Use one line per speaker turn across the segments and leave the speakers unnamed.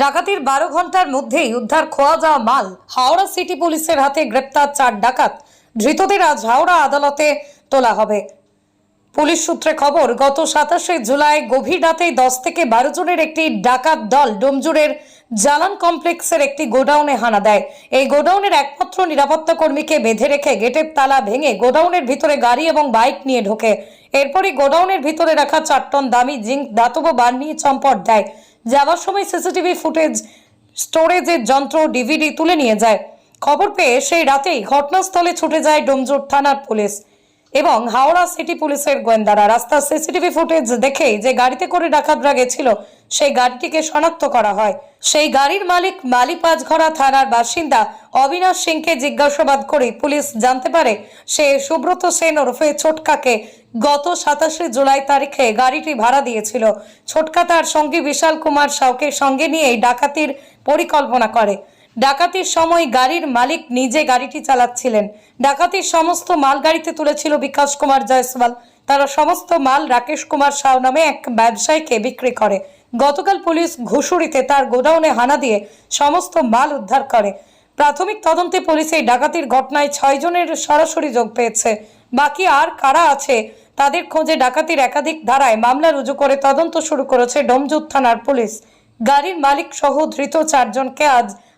ডাকাতির বারো ঘণ্টার মধ্যেই উদ্ধার খোয়া যাওয়া মাল হাওড়া সিটি পুলিশের হাতে গ্রেপ্তার চার ডাকাত। ধৃতদের আজ হাওড়া আদালতে তোলা হবে। পুলিশ সূত্রে খবর, গত সাতাশে জুলাই গভীর রাতে দশ থেকে বারো জনের একটি ডাকাত দল ডোমজুরের জালান কমপ্লেক্সের একটি গোডাউনে হানা দেয়। এই গোডাউনের একমাত্র নিরাপত্তা কর্মীকে বেঁধে রেখে গেটের তালা ভেঙে গোডাউনের ভিতরে গাড়ি এবং বাইক নিয়ে ঢোকে। এরপরই গোডাউনের ভিতরে রাখা চার টন দামি জিঙ্ক দাতব বার নিয়ে চম্পট দেয়। যাওয়ার সময় সিসিটিভি ফুটেজ স্টোরেজের যন্ত্র, ডিভিডি তুলে নিয়ে যায়। খবর পেয়ে সেই রাতেই ঘটনাস্থলে ছুটে যায় ডোমজোর থানার পুলিশ এবং হাওড়া সিটি পুলিশের গোয়েন্দারা। রাস্তার সিসিটিভি ফুটেজ দেখেই যে গাড়িতে করে ডাকাতরা গেছিল সেই গাড়িটিকে শনাক্ত করা হয়। সেই গাড়ির মালিক মালিপাজঘরা থানার বাসিন্দা অবিনাশ সিংকে জিজ্ঞাসাবাদ করে পুলিশ জানতে পারে, সে সুব্রত সেন ওরফে ছোটকাকে গত সাতাশে জুলাই তারিখে গাড়িটি ভাড়া দিয়েছিল। ছোটকা তার সঙ্গী বিশাল কুমার সাউকে সঙ্গে নিয়ে ডাকাতির পরিকল্পনা করে। ডাকাতির সময় গাড়ির মালিক নিজে গাড়িটি চালাচ্ছিলেন। ডাকাতির সমস্ত মাল গাড়িতে তুলেছিল বিকাশ কুমার জয়সওয়াল। তারা সমস্ত মাল রাকেশ কুমার সাউ নামে এক ব্যবসায়ীকে বিক্রি করে। গতকাল পুলিশ ঘুষুরিতে তার গোডাউনে হানা দিয়ে সমস্ত মাল উদ্ধার করে। প্রাথমিক তদন্তে পুলিশ এই ডাকাতির ঘটনায় ছয় জনের সরাসরি যোগ পেয়েছে। বাকি আর কারা আছে, তাদের খোঁজে ডাকাতির একাধিক ধারায় মামলা রুজু করে তদন্ত শুরু করেছে ডোমজুত থানার পুলিশ। গাড়ির মালিক সহ ধৃত চারজনকে আজ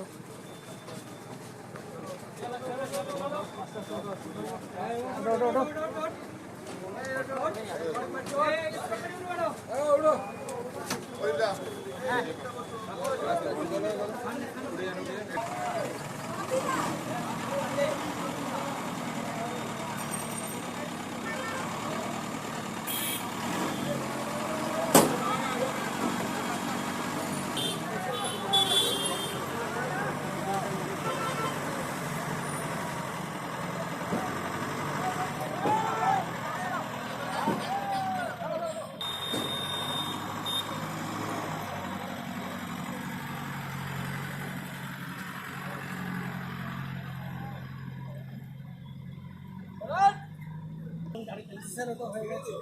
আস্তে আস্তে
গাড়ি হয়ে গেছে